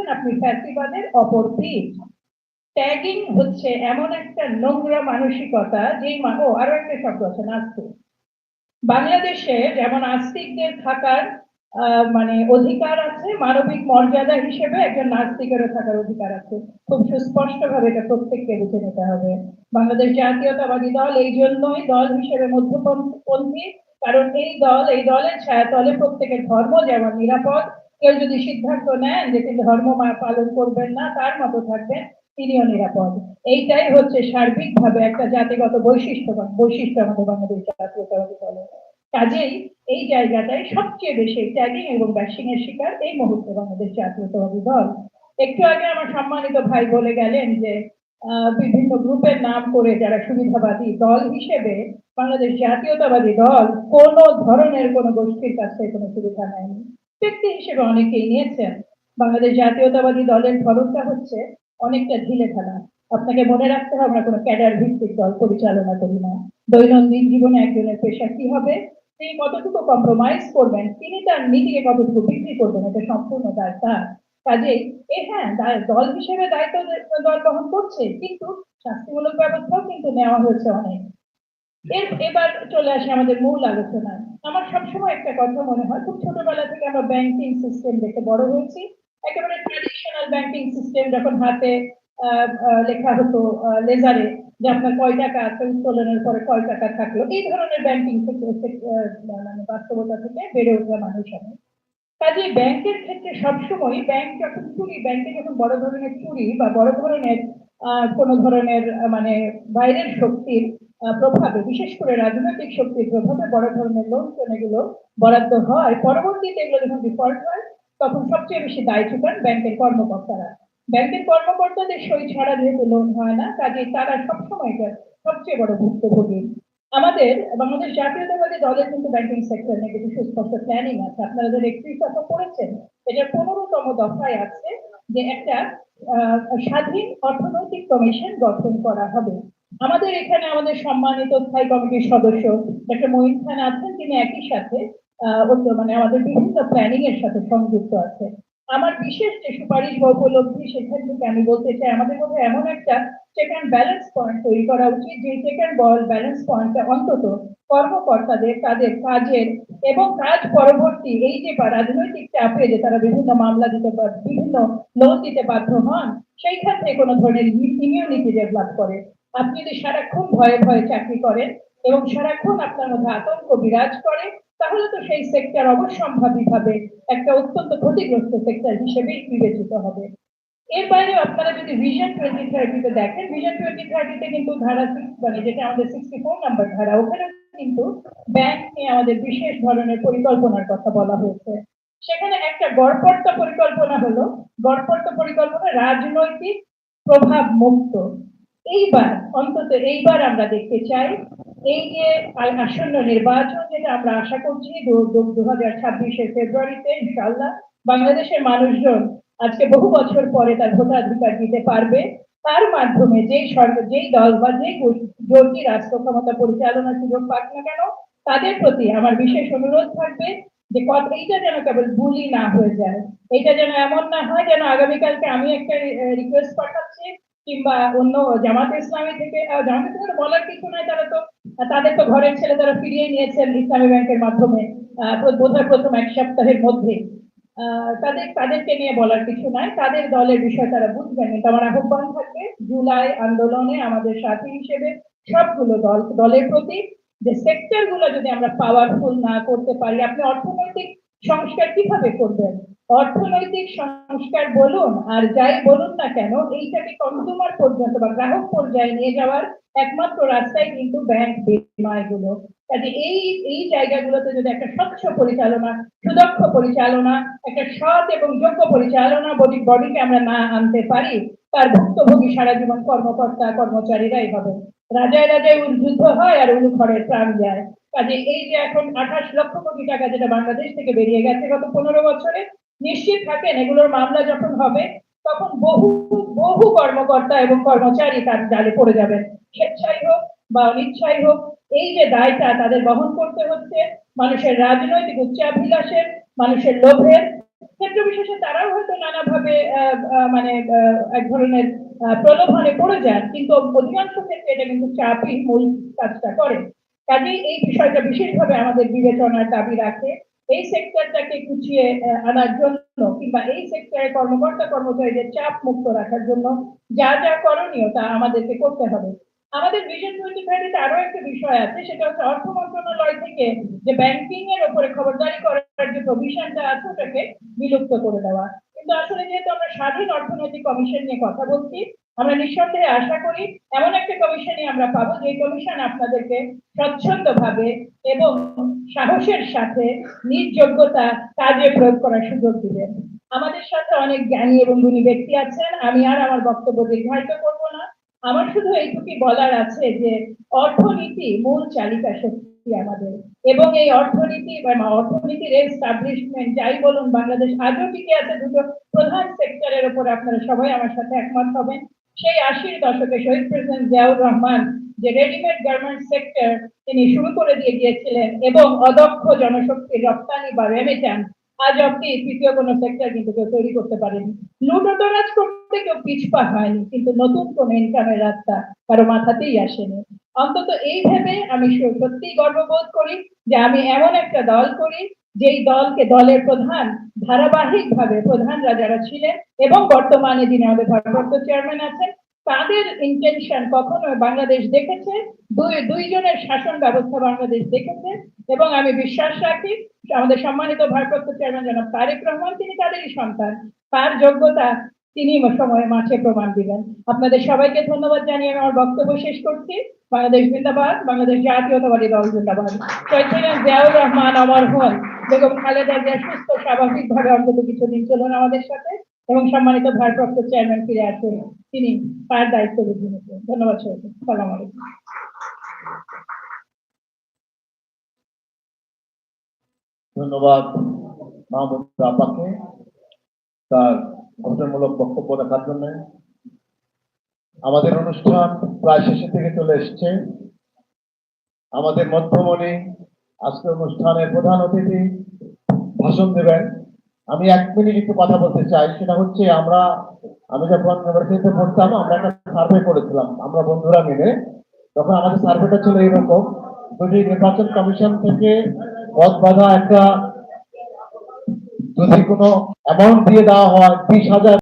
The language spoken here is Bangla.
হচ্ছেন আপনি ফ্যাসিবাদের অপর পিঠ ট্যাগিং হচ্ছে এমন একটা নোংরা মানসিকতা যেই মা ও, আরও একটা শব্দ আছে, নাস্তিক। বাংলাদেশে যেমন আস্তিকদের থাকার মানে অধিকার আছে, মানবিক মর্যাদা হিসেবে একজন নাস্তিকেরও থাকার অধিকার আছে। খুব সুস্পষ্ট ভাবে এটা প্রত্যেককে বুঝে নিতে হবে। বাংলাদেশ জাতীয়তাবাদী দল এই জন্যই দল হিসেবে মধ্যপন্থী, কারণ এই দল, এই দলের ছায়াতলে প্রত্যেকের ধর্ম যেমন নিরাপদ কেউ যদি সিদ্ধান্ত নেন যে তিনি ধর্ম পালন করবেন না, তার মতো থাকবেন, তিনিও নিরাপদ। এইটাই হচ্ছে সার্বিকভাবে একটা জাতিগত বৈশিষ্ট্য বৈশিষ্ট্য আমাদের বাংলাদেশ জাতীয়তাবাদী দলের কাজেই এই জায়গাটায় সবচেয়ে বেশি ট্যাগিং এবং ব্যাশিং এর শিকার এই মুহূর্তে বাংলাদেশ জাতীয়তাবাদী দল। একটু আগে আমার সম্মানিত ভাই বলে গেলেন যে বিভিন্ন গ্রুপের নাম করে যারা সুবিধাবাদী দল হিসেবে বাংলাদেশ জাতীয়তাবাদী দল কোন ধরনের কোন গোষ্ঠীর কাছে কোনো সুবিধা নেয়নি। ব্যক্তি হিসেবে অনেকেই নিয়েছেন। বাংলাদেশ জাতীয়তাবাদী দলের ধরনটা হচ্ছে অনেকটা ঢিলে ঢালা। আপনাকে মনে রাখতে হবে, আমরা কোনো ক্যাডার ভিত্তিক দল পরিচালনা করি না। দৈনন্দিন জীবনে একজনের পেশা কি হবে, তিনি কতটুকু কম্প্রোমাইজ করবেন, তিনি তার নীতিকে কতটুকু বিক্রি করবেন, এটা সম্পূর্ণ দায় তার কাজেই, এ হ্যাঁ দল হিসেবে দায়িত্ব দল বহন করছে, কিন্তু শাস্তিমূলক ব্যবস্থাও কিন্তু নেওয়া হয়েছে অনেক। এর এবার চলে আসে আমাদের মূল আলোচনায়। আমার সবসময় একটা কথা মনে হয়, খুব ছোটবেলা থেকে আমরা ব্যাংকিং সিস্টেম দেখে বড় হয়েছি। একেবারে ট্র্যাডিশনাল ব্যাংকিং সিস্টেম যখন হাতে লেখা হতো লেজারে যে আপনার কয় টাকা আছে উত্তোলনের পরে কয় টাকা থাকল, এই ধরনের ব্যাংকিং মানে বাস্তবতা থেকে বেড়ে ওঠা মানুষ আমি। কাজে ব্যাংকের ক্ষেত্রে সবসময় ব্যাংক যখন চুরি ব্যাংকে যখন বড় ধরনের চুরি বা বড় ধরনের কোনো ধরনের মানে বাইরের শক্তির প্রভাবে, বিশেষ করে রাজনৈতিক শক্তির প্রভাবে বড় ধরনের লোন এগুলো বরাদ্দ হয়। পরবর্তীতে এগুলো যখন ডিফল্ট হয়, তখন সবচেয়ে বেশি দায় চুকান ব্যাংকের কর্মকর্তারা। ব্যাংকের কর্মকর্তাদের সই ছাড়া যেহেতু লোন হয় না কাজে তারা সবসময় সবচেয়ে বড় ভুক্তভোগী। আমাদের বাংলাদেশ জাতীয়তাবাদী দলের কিন্তু ব্যাংকিং সেক্টর নিয়ে কিছু সুস্পষ্ট প্ল্যানিং আছে। আপনারা যারা একত্রিশ দফা করেছেন, এটার পনেরোতম দফায় আছে যে একটা স্বাধীন অর্থনৈতিক কমিশন গঠন করা হবে। আমাদের এখানে আমাদের সম্মানিত স্থায়ী কমিটির সদস্য ডক্টর মঈন খান আছেন, তিনি একই সাথে মানে আমাদের বিভিন্ন প্ল্যানিং এর সাথে সংযুক্ত আছে। আমার বিশেষ যে সুপারিশ বা উপলব্ধি সেখান থেকে আমি বলতে চাই, আমাদের মধ্যে এমন একটা চেক অ্যান্ড ব্যালেন্স পয়েন্ট তৈরি করা উচিত, যে চেক অ্যান্ড বল ব্যালেন্স পয়েন্টটা অন্তত কর্মকর্তাদের, তাদের কাজের এবং কাজ পরবর্তী এই যে রাজনৈতিক চাপে যে তারা বিভিন্ন মামলা দিতে পার বিভিন্ন লোন দিতে বাধ্য হন, সেইখান থেকে কোনো ধরনের ইমিউনিটি ডেভেলপ করে। আপনি যদি সারাক্ষণ ভয়ে ভয়ে চাকরি করেন এবং সারাক্ষণ আপনার মধ্যে আতঙ্ক বিরাজ করে, তাহলে তো সেই সেক্টর অবশ্যম্ভাবীভাবে একটা অত্যন্ত ক্ষতিগ্রস্ত সেক্টর হিসেবেই বিবেচিত হবে। এর বাইরে আপনারা যদি ভিশন টোয়েন্টি থার্টিতে দেখেন ভিশন টোয়েন্টি থার্টিতে কিন্তু ধারা six- মানে যেটা আমাদের সিক্সটি ফোর নাম্বার ধারা, ওখানে কিন্তু ব্যাংক নিয়ে আমাদের বিশেষ ধরনের পরিকল্পনার কথা বলা হয়েছে। সেখানে একটা গড়পড়তা পরিকল্পনা হলো, গড়পড়তা পরিকল্পনা রাজনৈতিক প্রভাব মুক্ত এইবার, অন্তত এইবার আমরা দেখতে চাই, এই যে আসন্ন নির্বাচন যেটা আমরা আশা করছি, দু হাজার ছাব্বিশে ফেব্রুয়ারিতে ইনশাল্লাহ বাংলাদেশের মানুষজন আজকে বহু বছর পরে তার ভোটাধিকার দিতে পারবে। তার মাধ্যমে যেই সরকার, যেই দল বা গোষ্ঠী জোটই রাষ্ট্র ক্ষমতা পরিচালনার সুযোগ পাক না কেন, তাদের প্রতি আমার বিশেষ অনুরোধ থাকবে যে কত, এইটা যেন কেবল বুলি না হয়ে যায়। এটা যেন এমন না হয় যেন আগামীকালকে আমি একটা রিকোয়েস্ট পাঠাচ্ছি কিংবা অন্য জামাত ইসলামী থেকে জামাত ইসলামের বলার কিছু নাই তারা তো তাদের তো ঘরের ছেলে তারা ফিরিয়ে নিয়েছেন ইসলামী ব্যাংকের মাধ্যমে বোধহয় প্রথম এক সপ্তাহের মধ্যে। তাদের, তাদেরকে নিয়ে বলার কিছু নাই। তাদের দলের বিষয় তারা বুঝবেন এটা আমার আহ্বান থাকবে জুলাই আন্দোলনে আমাদের সাথী হিসেবে সবগুলো দল, দলের প্রতি যে সেক্টরগুলো যদি আমরা পাওয়ারফুল না করতে পারি, আপনি অর্থনৈতিক সংস্কার কীভাবে করবেন? অর্থনৈতিক সংস্কার বলুন আর যাই বলুন না কেন, এইটাকে কনজিউমার পর্যন্ত বা গ্রাহক পর্যায়ে নিয়ে যাওয়ার একমাত্র রাস্তাই কিন্তু ব্যাংক বিমা এগুলো কাজে এই এই জায়গাগুলোতে যদি একটা স্বচ্ছ পরিচালনা, সুদক্ষ পরিচালনা, একটা সৎ এবং যোগ্য পরিচালনা বডি বডিকে আমরা না আনতে পারি, তার ভুক্তভোগী সারা জীবন কর্মকর্তা কর্মচারীরাই হবে রাজায় রাজায় যুদ্ধ হয় আর অনুখরের প্রাণ যায়। কাজে এই যে এখন আঠাশ লক্ষ কোটি টাকা যেটা বাংলাদেশ থেকে বেরিয়ে গেছে গত পনেরো বছরে নিশ্চিত থাকেন এগুলোর মামলা যখন হবে, তখন বহু বহু কর্মকর্তা এবং কর্মচারী তার জালে পড়ে যাবেন। স্বেচ্ছাই হোক বা অনিচ্ছাই হোক, এই যে দায়টা তাদের বহন করতে হচ্ছে, মানুষের রাজনৈতিক উচ্চাভিলাষের, মানুষের লোভের ক্ষেত্র বিশেষে তারাও হয়তো নানাভাবে মানে এক ধরনের প্রলোভনে পড়ে যান, কিন্তু অধিকাংশ ক্ষেত্রে এটা কিন্তু চাপই মূল কাজটা করে। কাজেই এই বিষয়টা বিশেষভাবে আমাদের বিবেচনার দাবি রাখে। এই সেক্টরটাকে গুছিয়ে আনার জন্য কিংবা এই সেক্টরে কর্মকর্তা কর্মচারীদের চাপ মুক্ত রাখার জন্য যা যা করণীয় তা আমাদেরকে করতে হবে। আমাদের ভিশন টোয়েন্টি ফাইভে আরও একটা বিষয় আছে, সেটা হচ্ছে অর্থ মন্ত্রণালয় থেকে যে ব্যাংকিং এর উপরে খবরদারি করার যে প্রভিশনটা আছে, ওটাকে বিলুপ্ত করে দেওয়া। কিন্তু আসলে যেহেতু আমরা স্বাধীন অর্থনৈতিক কমিশন নিয়ে কথা বলছি আমরা নিঃসন্দেহে আশা করি এমন একটা কমিশনই আমরা পাবো, যে কমিশন আপনাদেরকে স্বচ্ছন্দভাবে এবং সাহসের সাথে নিজ যোগ্যতা কাজে প্রয়োগ করার সুযোগ দিবেন আমাদের সাথে অনেক জ্ঞানী এবং গুণী ব্যক্তি আছেন, আমি আর আমার বক্তব্য দীর্ঘায়িত করব না। আমার শুধু এইটুকুই বলার আছে যে অর্থনীতি মূল চালিকা শক্তি আমাদের এবং এই অর্থনীতি বা অর্থনীতির এস্টাবলিশমেন্ট যাই বলুন, বাংলাদেশ আজও টিকে আছে দুটো প্রধান সেক্টরের উপর আপনারা সবাই আমার সাথে একমত হবেন। সেই আশির দশকে শহীদ প্রেসিডেন্ট জিয়াউর রহমান যে রেডিমেড গার্মেন্ট সেক্টর তিনি শুরু করে দিয়ে গিয়েছিলেন এবং অদক্ষ জনশক্তির রপ্তানি বা রেমিট্যান্স আজ অব্দি তৃতীয় কোনো সেক্টর কিন্তু কেউ তৈরি করতে পারেনি। লুটোতরাজ করতে কেউ পিছপা হয়নি কিন্তু নতুন কোন ইনকামের রাস্তা কারও মাথাতেই আসেনি। অন্তত এই ভেবে আমি সত্যিই গর্ববোধ করি যে আমি এমন একটা দল করি যেই দলকে দলের প্রধান ধারাবাহিক ভাবে প্রধানরা যারা ছিলেন এবং বর্তমানে যিনি আমাদের ভারপ্রাপ্ত চেয়ারম্যান আছেন, তাদের ইন্টেনশন কখনো বাংলাদেশ দেখেছে? দুই, দুইজনের শাসন ব্যবস্থা বাংলাদেশ দেখেছে এবং আমি বিশ্বাস রাখি, আমাদের সম্মানিত ভারপ্রাপ্ত চেয়ারম্যান জনাব তারেক রহমান, তিনি তাদেরই সন্তান। তার যোগ্যতা তিনি সময়ে মাঠে প্রমাণ দিবেন আপনাদের সবাইকে ধন্যবাদ জানিয়ে আমি আমার বক্তব্য শেষ করছি। বাংলাদেশ জিন্দাবাদ, বাংলাদেশ জাতীয়তাবাদী দল জিন্দাবাদ। চৈতন্য জিয়াউর রহমান অমর হন। বেগম খালেদা জিয়া সুস্থ স্বাভাবিক ভাবে অন্তত কিছুদিন চলুন আমাদের সাথে এবং সম্মানিত ভারপ্রাপ্ত চেয়ারম্যান ফিরে আসুন। তিনি তার দায়িত্ব বুঝে নিতেন ধন্যবাদ সবাইকে। সালাম আলাইকুম। ধন্যবাদ মাহমুদ আপাকে তার গঠনমূলক বক্তব্য রাখার জন্য। আমাদের অনুষ্ঠান প্রায় শেষের দিকে চলে এসছে। আমাদের মধ্যমণি আজকে অনুষ্ঠানের প্রধান অতিথি ভাষণ দেবেন। আমি এক মিনিট একটু কথা বলতে চাই, সেটা হচ্ছে আমরা, আমি যখন ইউনিভার্সিটিতে পড়তাম, আমরা একটা সার্ভে করেছিলাম, আমরা বন্ধুরা মিলে। তখন আমাদের সার্ভেটা ছিল এরকম যদি নির্বাচন কমিশন থেকে পদ বাধা একটা যদি কোনো অ্যামাউন্ট দিয়ে দেওয়া হয়, বিশ হাজার